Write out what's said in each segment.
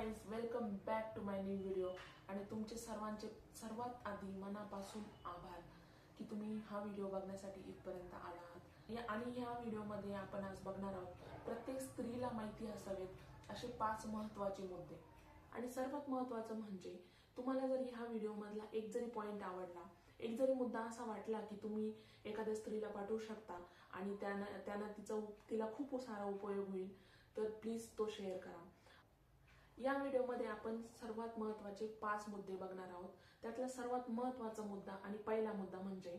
Friends welcome back to my new video आणि तुमचे सर्वांचे सर्वात आधी मनापासून आभार की तुम्ही हा व्हिडिओ बघण्यासाठी इथपर्यंत आला आहात. या- आणि ह्या व्हिडिओमध्ये आपण आज बघणार आहोत प्रत्येक स्त्रीला माहिती असावेत असे पाच महत्त्वाचे मुद्दे. आणि सर्वात महत्वाचं म्हणजे तुम्हाला जर ह्या व्हिडिओमधला एक जरी पॉईंट आवडला एक जरी मुद्दा असा वाटला की तुम्ही एखाद्या स्त्रीला पाठवू शकता आणि त्यानं त्यानं तिचा तिला खूप सारा उपयोग होईल तर प्लीज तो शेअर करा. या व्हिडिओमध्ये आपण सर्वात महत्त्वाचे पाच मुद्दे बघणार आहोत. त्यातला सर्वात महत्त्वाचा मुद्दा आणि पहिला मुद्दा म्हणजे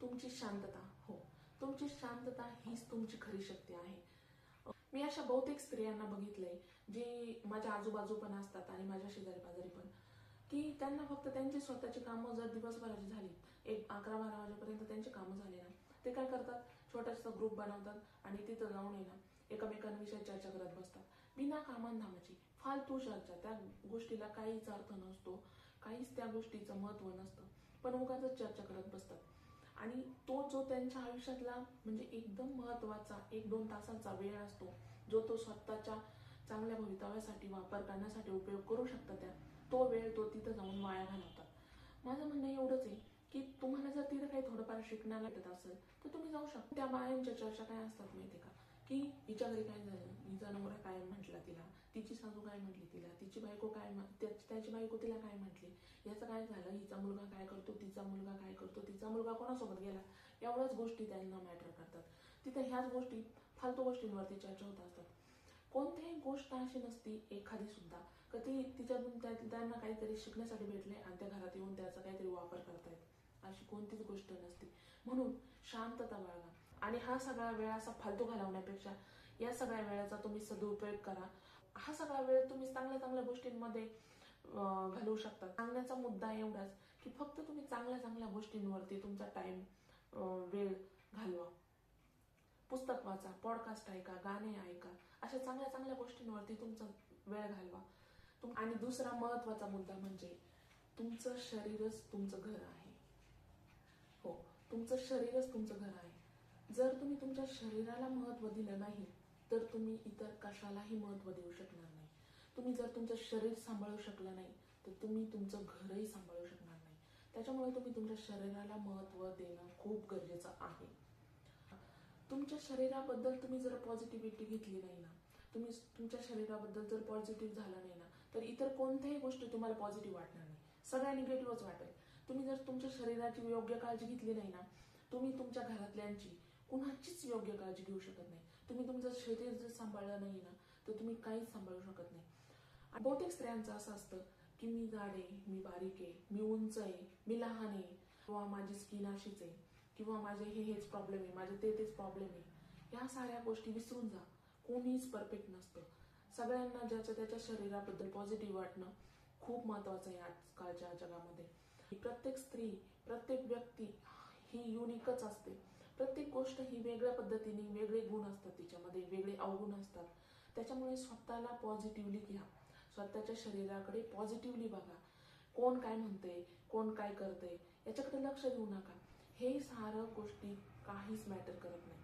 तुमची शांतता. हो तुमची शांतता हीच तुमची खरी शक्ती आहे. मी अशा बहुतेक स्त्रियांना बघितलंय जे माझ्या आजूबाजू पण असतात आणि माझ्या शेजारी पाजारी पण की त्यांना फक्त त्यांची स्वतःची कामं जर दिवसभराची झाली एक अकरा बारा वाजेपर्यंत त्यांची कामं झाली ना ते काय करतात? छोटासा ग्रुप बनवतात आणि तिथं जाऊन येणं एकमेकांविषयी चर्चा करत बसतात. बिना कामांधामाची म्हणजे. फालतू चर्चा त्या गोष्टीला काहीच अर्थ नसतो काहीच त्या गोष्टीचं महत्त्व नसतं पण उगाच चर्चा करत बसतात आणि तो जो त्यांच्या आयुष्यातला म्हणजे एकदम महत्त्वाचा एक दोन तासाचा वेळ असतो जो तो स्वतःच्या चांगल्या भवितव्यासाठी वापर करण्यासाठी उपयोग करू शकतात त्या तो वेळ तो तिथं जाऊन वाया घालवतात माझं म्हणणं एवढंच आहे की तुम्हाला जर तिथं काही थोडंफार शिकण्याला भेटत असेल तर तुम्ही जाऊ शकता त्या बायांच्या चर्चा काय असतात माहिती का की हिच्या घरी काय झालं? हिचा नवरा काय म्हटला तिला? तिची सासू काय म्हटली तिला? तिची बायको काय त्याची बायको तिला काय म्हटली? याचं काय झालं? हिचा मुलगा काय करतो? तिचा मुलगा काय करतो? तिचा मुलगा कोणासोबत गेला? एवढ्याच गोष्टी त्यांना मॅटर करतात. तिथे ह्याच गोष्टी फालतू गोष्टींवरती चर्चा होत असतात. कोणतीही गोष्ट अशी नसती एखादी सुद्धा का ती तिच्यातून त्यांना काहीतरी शिकण्यासाठी भेटले आणि त्या घरात येऊन त्याचा काहीतरी वापर करतायत. अशी कोणतीच गोष्ट नसते. म्हणून शांतता बाळगा. आणि हा सगळा वेळ असा फालतू घालवण्यापेक्षा या सगळ्या वेळाचा तुम्ही सदुपयोग करा. हा सगळा वेळ तुम्ही चांगल्या चांगल्या गोष्टींमध्ये घालवू शकता. सांगण्याचा मुद्दा एवढाच की फक्त तुम्ही चांगल्या चांगल्या गोष्टींवरती तुमचा टाइम वेळ घालवा. पुस्तक वाचा पॉडकास्ट ऐका गाणे ऐका अशा चांगल्या चांगल्या गोष्टींवरती तुमचा वेळ घालवा. तुम- आणि दुसरा महत्त्वाचा मुद्दा म्हणजे तुमचं शरीरच तुमचं घर आहे. हो तुमचं शरीरच तुमचं घर आहे. जर तुम्ही तुमच्या शरीराला महत्त्व दिलं नाही तर तुम्ही इतर कशालाही महत्त्व देऊ शकणार नाही. तुम्ही जर तुमचं शरीर सांभाळू शकलं नाही तर तुम्ही तुमचं घरही सांभाळू शकणार नाही. त्याच्यामुळे तुम्ही तुमच्या शरीराला महत्त्व देणं खूप गरजेचं आहे. तुमच्या शरीराबद्दल तुम्ही जर पॉझिटिव्हिटी घेतली नाही ना तुम्ही तुमच्या शरीराबद्दल जर पॉझिटिव्ह झाला नाही ना तर इतर कोणत्याही गोष्टी तुम्हाला पॉझिटिव्ह वाटणार नाही. सगळ्या निगेटिव्हच वाटेल. तुम्ही जर तुमच्या शरीराची योग्य काळजी घेतली नाही ना तुम्ही तुमच्या घरातल्यांची कुणाचीच योग्य काळजी घेऊ शकत नाही. तुम्ही तुमचं शरीर जर सांभाळलं नाही ना तर तुम्ही काहीच सांभाळू शकत नाही. बहुतेक स्त्रियांचं असं असतं की मी गाडे मी बारीक आहे मी उंच आहे मी लहान आहे किंवा माझी स्किन अशीच आहे किंवा माझे हे हेच प्रॉब्लेम आहे माझे ते तेच प्रॉब्लेम आहे. या साऱ्या गोष्टी विसरून जा. कोणीच परफेक्ट नसतं. सगळ्यांना ज्याच्या त्याच्या शरीराबद्दल पॉझिटिव्ह वाटणं खूप महत्वाचं आहे आजकालच्या जगामध्ये. प्रत्येक स्त्री प्रत्येक व्यक्ती ही युनिकच असते. प्रत्येक गोष्ट ही वेगळ्या पद्धतीने वेगळे गुण असतात तिच्यामध्ये वेगळे अवगुण असतात. त्याच्यामुळे स्वतःला पॉझिटिव्हली घ्या. स्वतःच्या शरीराकडे पॉझिटिव्हली बघा. कोण काय म्हणते कोण काय करते याच्याकडे लक्ष देऊ नका. हे सारं गोष्टी काहीच मॅटर करत नाही.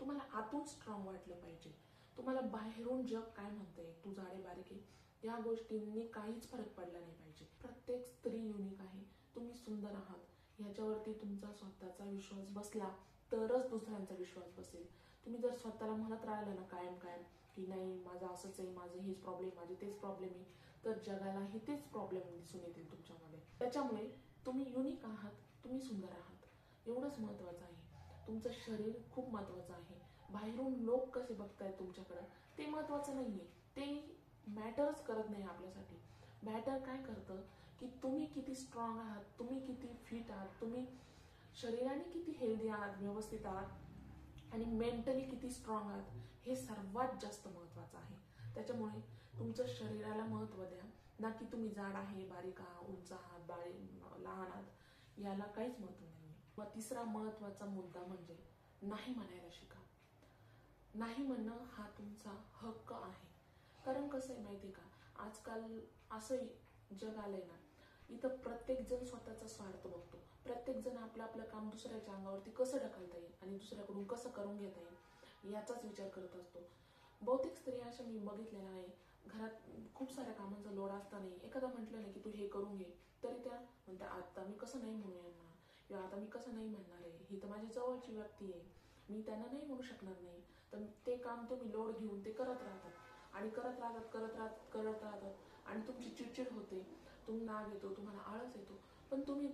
तुम्हाला आतून स्ट्रॉंग वाटलं पाहिजे. तुम्हाला बाहेरून जग काय म्हणते तू जाडे बारीक आहे. या गोष्टींनी काहीच फरक पडला नाही पाहिजे. प्रत्येक स्त्री युनिक आहे. तुम्ही सुंदर आहात. ह्याच्यावरती तुमचा स्वतःचा विश्वास बसला तरच दुसऱ्यांचा विश्वास बसेल. तुम्ही जर स्वतःला म्हणत राहिलं ना कायम कायम की नाही माझं असंच आहे माझं हेच प्रॉब्लेम माझे तेच प्रॉब्लेम आहे तर जगालाही तेच प्रॉब्लेम दिसून येतील तुमच्यामध्ये. त्याच्यामुळे तुम्ही युनिक आहात तुम्ही सुंदर आहात. एवढंच महत्वाचं आहे. तुमचं शरीर खूप महत्वाचं आहे. बाहेरून लोक कसे बघतायत तुमच्याकडं ते महत्वाचं नाहीये. ते मॅटरच करत नाही आपल्यासाठी. मॅटर काय करतं? की तुम्ही किती स्ट्रॉंग आहात तुम्ही किती फिट आहात तुम्ही शरीराने किती हेल्दी आहात व्यवस्थित आहात आणि मेंटली किती स्ट्रॉंग आहात हे सर्वात जास्त महत्वाचं आहे. त्याच्यामुळे तुमचं शरीराला महत्त्व द्या. ना की तुम्ही जाड आहे बारीक आहात उंच आहात बारी लहान आहात याला काहीच महत्त्व नाही. व तिसरा महत्त्वाचा मुद्दा म्हणजे नाही म्हणायला शिका. नाही म्हणणं हा तुमचा हक्क आहे. कारण कसं आहे माहिती का? आजकाल असं जग आलंय ना इथं प्रत्येक जण स्वतःचा स्वार्थ बघतो. प्रत्येक जण आपलं आपलं काम दुसऱ्याच्या अंगावरती कसं ढकलता येईल आणि दुसऱ्याकडून कसं करून घेता येईल याचाच विचार करत असतो. बहुतेक स्त्रिया अशा मी बघितलेल्या आहे. घरात खूप साऱ्या कामांचा लोड असताना एखादा म्हटलं नाही की तू हे करून घे तरी त्या म्हणतात आता मी कसं नाही म्हणू यांना? किंवा आता मी कसं नाही म्हणणार आहे? ही तर माझ्या जवळची व्यक्ती आहे. मी त्यांना नाही म्हणू शकणार नाही. तर ते काम तुम्ही लोड घेऊन ते करत राहतात. आणि करत राहतात करत राहतात करत राहतात. आणि तुमची चिडचिड होते. तुम नाग येतो तुम्हाला आळस येतो. पण तुम्ही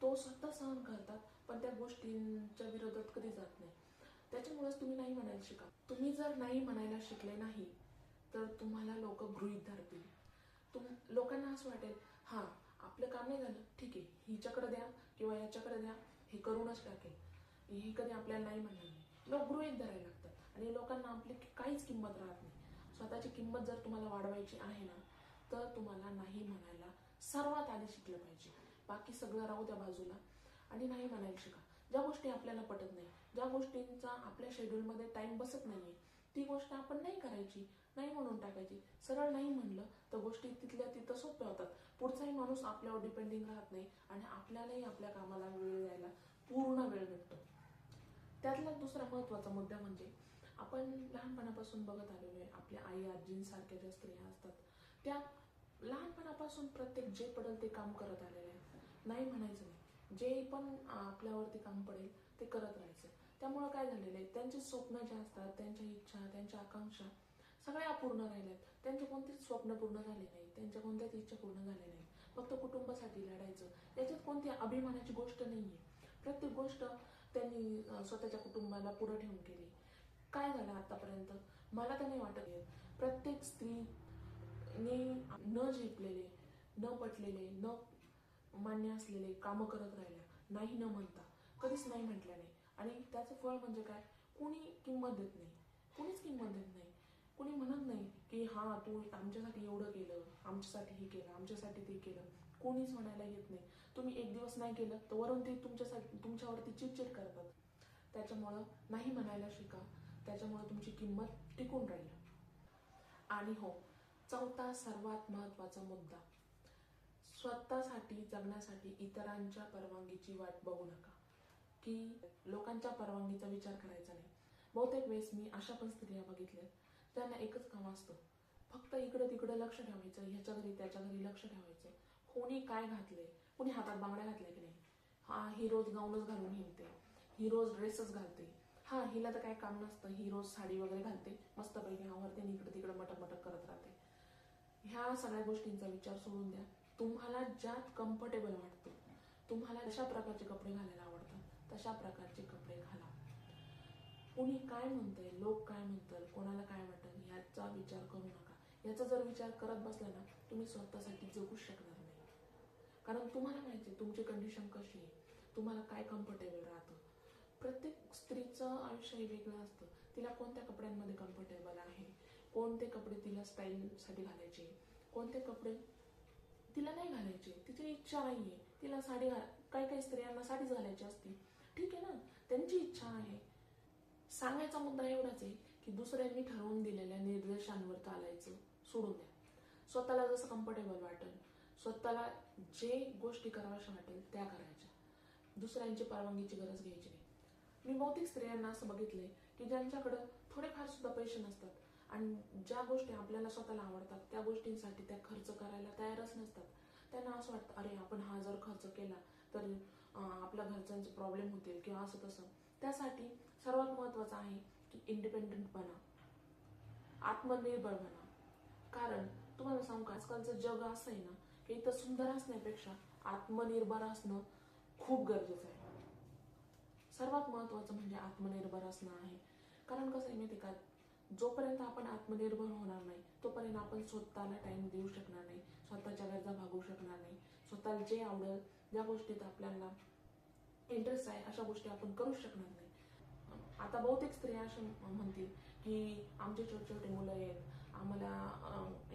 तो स्वतः सहन करतात पण त्या गोष्टींच्या विरोधात कधी जात नाही. त्याच्यामुळेच तुम्ही नाही म्हणायला शिका. तुम्ही जर नाही म्हणायला शिकले नाही तर तुम्हाला लोक गृहित धरतील. तुम लोकांना असं वाटेल हा आपलं काम नाही झालं ठीक आहे हिच्याकडे द्या किंवा याच्याकडे द्या हे करूनच टाकेल. हे कधी आपल्याला नाही म्हणणार नाही लोक गृहित धरायला लागतात. आणि लोकांना आपली काहीच किंमत राहत नाही. स्वतःची किंमत जर तुम्हाला वाढवायची आहे ना तर तुम्हाला नाही म्हणायला सर्वात आधी शिकलं पाहिजे. बाकी सगळं राहू त्या बाजूला. आणि नाही म्हणायला शिका. ज्या गोष्टी आपल्याला पटत नाही ज्या गोष्टींचा आपल्या शेड्यूलमध्ये टाइम बसत नाहीये ती गोष्ट आपण नाही करायची नाही म्हणून टाकायची. सरळ नाही म्हणलं तर गोष्टी तिथल्या तिथं सोप्या होतात. पुढचाही माणूस आपल्यावर डिपेंडिंग राहत नाही आणि आपल्यालाही आपल्या कामाला वेळ द्यायला पूर्ण वेळ भेटतो. त्यातला दुसरा महत्त्वाचा मुद्दा म्हणजे आपण लहानपणापासून बघत आलेलो आहे आपल्या आई आजींसारख्या ज्या स्त्रिया असतात त्या लहानपणापासून प्रत्येक जे पडेल ते काम करत आलेले आहेत. नाही म्हणायचं नाही जे पण आपल्यावरती काम पडेल ते करत राहायचं. त्यामुळं काय झालेलं आहे? त्यांचे स्वप्न जे असतात त्यांच्या इच्छा त्यांच्या आकांक्षा सगळ्या अपूर्ण राहिल्यात त्यांचे कोणतेच स्वप्न पूर्ण झाले नाही. त्यांच्या कोणत्याच इच्छा पूर्ण झाल्या नाही. फक्त कुटुंबासाठी लढायचं. याच्यात कोणती अभिमानाची गोष्ट नाहीये. प्रत्येक गोष्ट त्यांनी स्वतःच्या कुटुंबाला पुढे ठेवून केली. काय झालं आतापर्यंत? मला तर नाही वाटत. आहे. प्रत्येक मी न जिंकलेले न पटलेले न मान्य असलेले कामं करत राहिल्या. नाही न म्हणता. कधीच नाही म्हटल्या नाही. आणि त्याचं फळ म्हणजे काय? कोणी किंमत देत नाही. कोणीच किंमत देत नाही. कोणी म्हणत नाही की हा तू आमच्यासाठी एवढं केलं आमच्यासाठी हे केलं आमच्यासाठी ते केलं. कोणीच म्हणायला येत नाही. तुम्ही एक दिवस नाही केलं तर वरून ते तुमच्यासाठी तुमच्यावरती चिडचिड करतात. त्याच्यामुळं नाही म्हणायला शिका. त्याच्यामुळं तुमची किंमत टिकून राहील. आणि हो चौथा सर्वात महत्त्वाचा मुद्दा. स्वतःसाठी जगण्यासाठी इतरांच्या परवानगीची वाट बघू नका. की लोकांच्या परवानगीचा विचार करायचा नाही. बहुतेक वेळेस मी अशा पण स्त्रिया बघितल्या त्यांना एकच काम असतं. फक्त इकडं तिकडं लक्ष ठेवायचं ह्याच्या घरी त्याच्या घरी लक्ष ठेवायचं. कोणी काय घातलंय? कोणी हातात बांगड्या घातल्या की नाही? हा ही रोज गाऊनच घालून हिंडते. ही रोज ड्रेसच घालते. हा हिला तर काय काम नसतं. ही रोज साडी वगैरे घालते. मस्तपैकी आवडते इकडं तिकडं मटक मटक करत राहते. ह्या सगळ्या गोष्टींचा विचार सोडून द्या. तुम्हाला ज्यात कम्फर्टेबल वाटतं तुम्हाला जशा प्रकारचे कपडे घालायला आवडतात तशा प्रकारचे कपडे घाला. कुणी काय म्हणतंय लोक काय म्हणतात कोणाला काय वाटेल याचा विचार करू नका. याचा जर विचार करत बसला ना तुम्ही स्वतःसाठी जगूच शकणार नाही. कारण तुम्हाला माहिती आहे तुमची कंडिशन कशी आहे तुम्हाला काय कम्फर्टेबल राहतं. प्रत्येक स्त्रीचं आयुष्य हे वेगळं असतं. तिला कोणत्या कपड्यांमध्ये कम्फर्टेबल आहे? कोणते कपडे तिला स्टाईलसाठी घालायचे? कोणते कपडे तिला नाही घालायचे? तिची इच्छा नाहीये. तिला साडी घाल काही काही स्त्रियांना साडीच घालायची असते. ठीक आहे ना? त्यांची इच्छा आहे. सांगायचा मुद्दा एवढाच आहे की दुसऱ्यांनी ठरवून दिलेल्या निर्देशांवर चालायचं. सोडून द्या. स्वतःला जसं कम्फर्टेबल वाटेल. स्वतःला जे गोष्टी कराव्याशा वाटेल त्या करायच्या. दुसऱ्यांची परवानगीची गरज घ्यायची नाही. मी बहुतेक स्त्रियांना असं बघितलंय की ज्यांच्याकडं थोडेफार सुद्धा पैसे नसतात आणि ज्या गोष्टी आपल्याला स्वतःला आवडतात त्या गोष्टींसाठी त्या खर्च करायला तयारच नसतात. त्यांना असं वाटतं अरे आपण हा जर खर्च केला तर आपल्या घरच्यांचे प्रॉब्लेम होतील किंवा असं तसं. त्यासाठी सर्वात महत्वाचं आहे की इंडिपेंडंट बना. आत्मनिर्भर बना. कारण तुम्हाला सांगू का आजकालचं जग असं आहे ना की इथं सुंदर असण्यापेक्षा आत्मनिर्भर असणं खूप गरजेचं आहे. सर्वात महत्वाचं म्हणजे आत्मनिर्भर असणं आहे. कारण कसं आहे माहिती का? जोपर्यंत आपण आत्मनिर्भर होणार नाही तोपर्यंत आपण स्वतःला टाइम देऊ शकणार नाही स्वतःच्या गरजा भागवू शकणार नाही. स्वतःला जे आवडेल ज्या गोष्टीत आपल्याला इंटरेस्ट आहे अशा गोष्टी आपण करू शकणार नाही. आता बहुतेक स्त्रिया अशा म्हणतील की आमचे छोटे छोटे मुलं आहेत. आम्हाला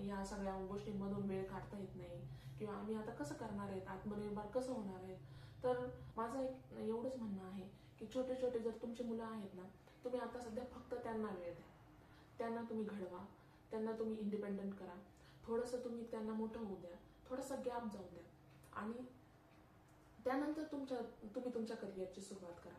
या सगळ्या गोष्टींमधून वेळ काढता येत नाही. किंवा आम्ही आता कसं करणार आहेत? आत्मनिर्भर कसं होणार आहेत? तर माझं एक एवढंच म्हणणं आहे की छोटे छोटे जर तुमचे मुलं आहेत ना तुम्ही आता सध्या फक्त त्यांना वेळ द्या. त्यांना तुम्ही घडवा त्यांना तुम्ही इंडिपेंडंट करा. थोडंसं तुम्ही त्यांना मोठं होऊ द्या थोडासा गॅप जाऊ द्या. आणि त्यानंतर तुमच्या तुम्ही तुमच्या करिअरची सुरुवात करा.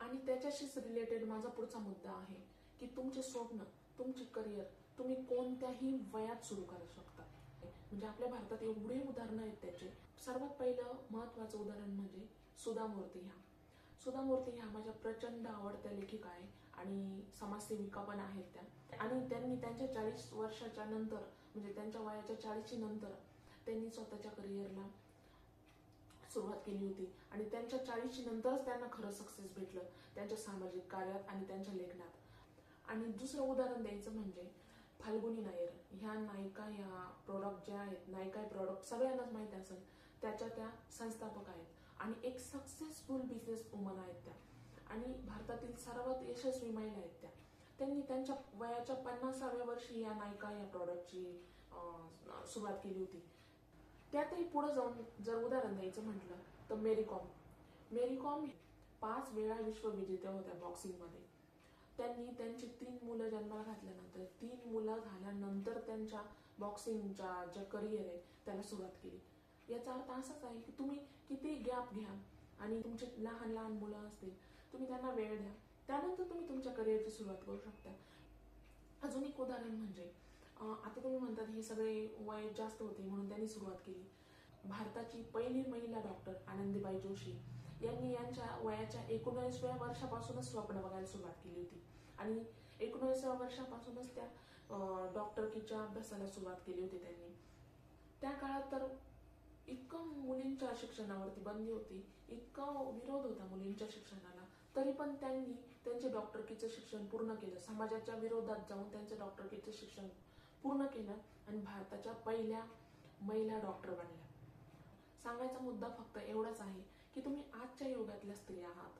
आणि त्याच्याशीच रिलेटेड माझा पुढचा मुद्दा आहे की तुमचे स्वप्न तुमचे करिअर तुम्ही कोणत्याही वयात सुरू करू शकता. म्हणजे आपल्या भारतात एवढे उदाहरणं आहेत त्याचे. सर्वात पहिलं महत्वाचं उदाहरण म्हणजे सुधा मूर्ती ह्या. सुधा मूर्ती ह्या माझ्या प्रचंड आवडत्या लेखिका आहे आणि समाजसेविका पण आहेत त्या. आणि त्यांनी त्यांच्या चाळीस वर्षाच्या नंतर म्हणजे त्यांच्या वयाच्या चाळीशी नंतर त्यांनी स्वतःच्या करिअरला सुरुवात केली होती. आणि त्यांच्या चाळीशी नंतरच त्यांना खरं सक्सेस भेटलं त्यांच्या सामाजिक कार्यात आणि त्यांच्या लेखनात. आणि दुसरं उदाहरण द्यायचं म्हणजे फाल्गुनी नायर. ह्या नायिका ह्या प्रोडक्ट ज्या आहेत नायिका प्रोडक्ट सगळ्यांनाच माहिती असेल त्याच्या त्या संस्थापक आहेत. आणि एक सक्सेसफुल बिझनेस वुमन आहेत त्या. आणि भारतातील सर्वात यशस्वी महिला आहेत त्या. त्यांनी त्यांच्या वयाच्या पन्नासाव्या वर्षी या नायिका या प्रॉडक्टची सुरुवात केली होती. त्यातही पुढे जाऊन जर उदाहरण द्यायचं म्हटलं तर मेरी कॉम मेरी कॉम पाच वेळा विश्वविजेत्या होत्या बॉक्सिंगमध्ये त्यांनी त्यांची तीन मुलं जन्माला घातल्यानंतर तीन मुलं झाल्यानंतर त्यांच्या बॉक्सिंगच्या जे करिअर आहे त्याला सुरुवात केली. याचा अर्थ असाच आहे की तुम्ही किती गॅप घ्या आणि तुमचे लहान लहान मुलं असतील तुम्ही त्यांना वेळ द्या. त्यानंतर तुम्ही तुमच्या करिअरची सुरुवात करू शकता. अजून एक उदाहरण म्हणजे आता तुम्ही म्हणतात हे सगळे वय जास्त होते म्हणून त्यांनी सुरुवात केली. भारताची पहिली महिला डॉक्टर आनंदीबाई जोशी यांनी यांच्या वयाच्या एकोणीसव्या वर्षापासूनच स्वप्न बघायला सुरुवात केली होती. आणि एकोणीसव्या वर्षापासूनच त्या डॉक्टरकीच्या अभ्यासाला सुरुवात केली होती त्यांनी. त्या काळात तर इतकं मुलींच्या शिक्षणावरती बंदी होती इतका विरोध होता मुलींच्या शिक्षणाला. तरी पण त्यांनी त्यांचे डॉक्टरकीचं शिक्षण पूर्ण केलं. समाजाच्या विरोधात जाऊन त्यांचं डॉक्टरकीचं शिक्षण पूर्ण केलं आणि भारताच्या पहिल्या महिला डॉक्टर बनल्या. सांगायचा मुद्दा फक्त एवढाच आहे की तुम्ही आजच्या युगातल्या स्त्रिया आहात.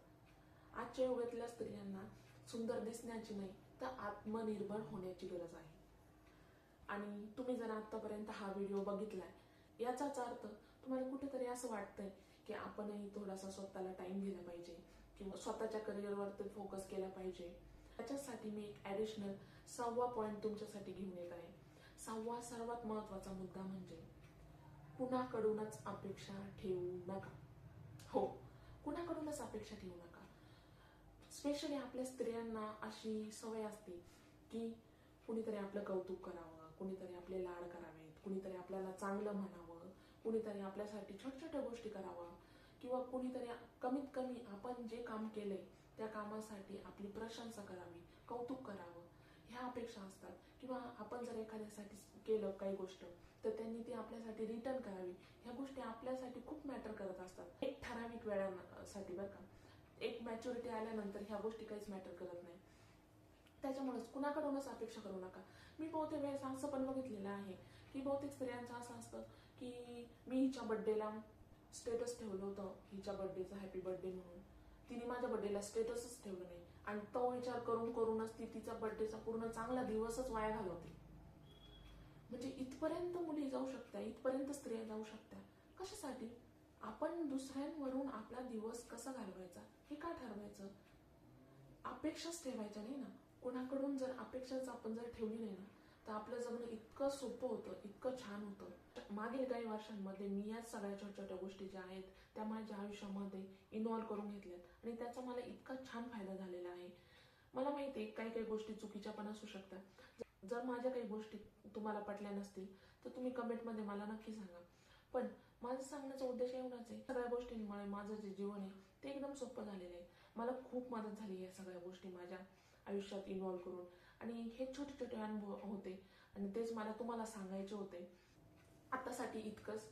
आजच्या युगातल्या स्त्रियांना सुंदर दिसण्याची नाही तर आत्मनिर्भर होण्याची गरज आहे. आणि तुम्ही जर आतापर्यंत हा व्हिडिओ बघितलाय याचाच अर्थ तुम्हाला कुठेतरी असं वाटतंय की आपणही थोडासा स्वतःला टाइम दिला पाहिजे किंवा स्वतःच्या करिअरवरती फोकस केला पाहिजे. त्याच्यासाठी मी एक ॲडिशनल सहावा पॉईंट तुमच्यासाठी घेऊन येत आहे. सहावा सर्वात महत्त्वाचा मुद्दा म्हणजे कुणाकडूनच अपेक्षा ठेवू नका. हो कुणाकडूनच अपेक्षा ठेवू नका. स्पेशली आपल्या स्त्रियांना अशी सवय असते की कुणीतरी आपलं कौतुक करावं कुणीतरी आपले लाड करावेत कुणीतरी आपल्याला चांगलं म्हणावं. कुणीतरी आपल्यासाठी छोट्या छोट्या गोष्टी करावं किंवा कुणीतरी कमीत कमी आपण जे काम केलंय त्या कामासाठी आपली प्रशंसा करावी कौतुक करावं. ह्या अपेक्षा असतात. किंवा आपण जर एखाद्यासाठी केलं काही गोष्ट तर त्यांनी ती आपल्यासाठी रिटर्न करावी. ह्या गोष्टी आपल्यासाठी खूप मॅटर करत असतात. एक ठराविक वेळासाठी बरं का. एक मॅच्युरिटी आल्यानंतर ह्या गोष्टी काहीच मॅटर करत नाही. त्याच्यामुळेच कुणाकडूनच अपेक्षा करू नका. मी बहुतेक वेळेस असं पण बघितलेलं आहे की बहुतेक स्त्रियांचं असं असतं हिच्या बर्थडेला स्टेटस ठेवलं होतं. हिच्या बर्थडेचा हॅपी बर्थडे म्हणून. तिने माझ्या बर्थडेला स्टेटसच ठेवलं नाही. आणि तो विचार करून करूनच ती तिचा बर्थडेचा पूर्ण चांगला दिवसच वाया घालवते. म्हणजे इथपर्यंत मुली जाऊ शकत्या इथपर्यंत स्त्रिया जाऊ शकत्या कशासाठी? आपण दुसऱ्यांवरून आपला दिवस कसा घालवायचा? हे का ठरवायचं? अपेक्षाच ठेवायच्या नाही ना. कोणाकडून जर अपेक्षाच आपण जर ठेवली नाही ना तर आपलं जगणं इतकं सोपं होतं इतकं छान होतं. मागील काही वर्षांमध्ये मी याच सगळ्या छोट्या छोट्या गोष्टी ज्या आहेत त्या माझ्या आयुष्यामध्ये इन्व्हॉल्व्ह करून घेतल्यात. आणि त्याचा मला इतका छान फायदा झालेला आहे. मला माहिती आहे काही काही गोष्टी चुकीच्या पण असू शकतात. जर माझ्या काही गोष्टी तुम्हाला पटल्या नसतील तर तुम्ही कमेंटमध्ये मला नक्की सांगा. पण माझं सांगण्याचा उद्देश एवढाच आहे सगळ्या गोष्टींमुळे माझं जे जीवन आहे ते एकदम सोपं झालेलं आहे. मला खूप मदत झाली या सगळ्या गोष्टी माझ्या आयुष्यात इन्व्हॉल्व्ह करून. आणि हे छोटे छोटे अनुभव होते. आणि तेच मला तुम्हाला सांगायचे होते. आत्तासाठी इतकंच.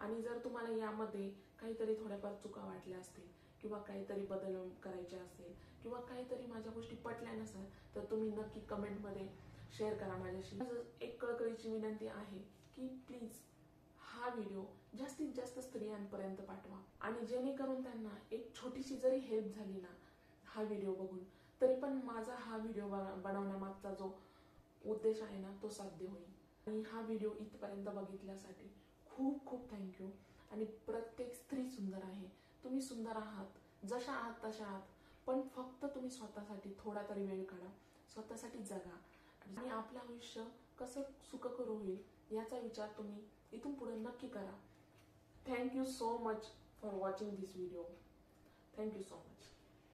आणि जर तुम्हाला यामध्ये काहीतरी थोड्याफार चुका वाटल्या असतील किंवा काहीतरी बदल करायचे असेल किंवा काहीतरी माझ्या गोष्टी पटल्या नसेल तर तुम्ही नक्की कमेंटमध्ये शेअर करा माझ्याशी. माझं एक कळकळीची विनंती आहे की प्लीज हा व्हिडिओ जास्तीत जास्त स्त्रियांपर्यंत पाठवा. आणि जेणेकरून त्यांना एक छोटीशी जरी हेल्प झाली ना हा व्हिडिओ बघून तरी पण माझा हा व्हिडिओ बनवण्यामागचा जो उद्देश आहे ना तो साध्य होईल. आणि हा व्हिडिओ इथपर्यंत बघितल्यासाठी खूप खूप थँक्यू आणि प्रत्येक स्त्री सुंदर आहे. तुम्ही सुंदर आहात. जशा आहात तशा आहात. पण फक्त तुम्ही स्वतःसाठी थोडा तरी वेळ काढा. स्वतःसाठी जगा. आणि आपलं आयुष्य कसं सुखकर होईल याचा विचार तुम्ही इथून पुढे नक्की करा. Thank you so much for watching this video thank you so much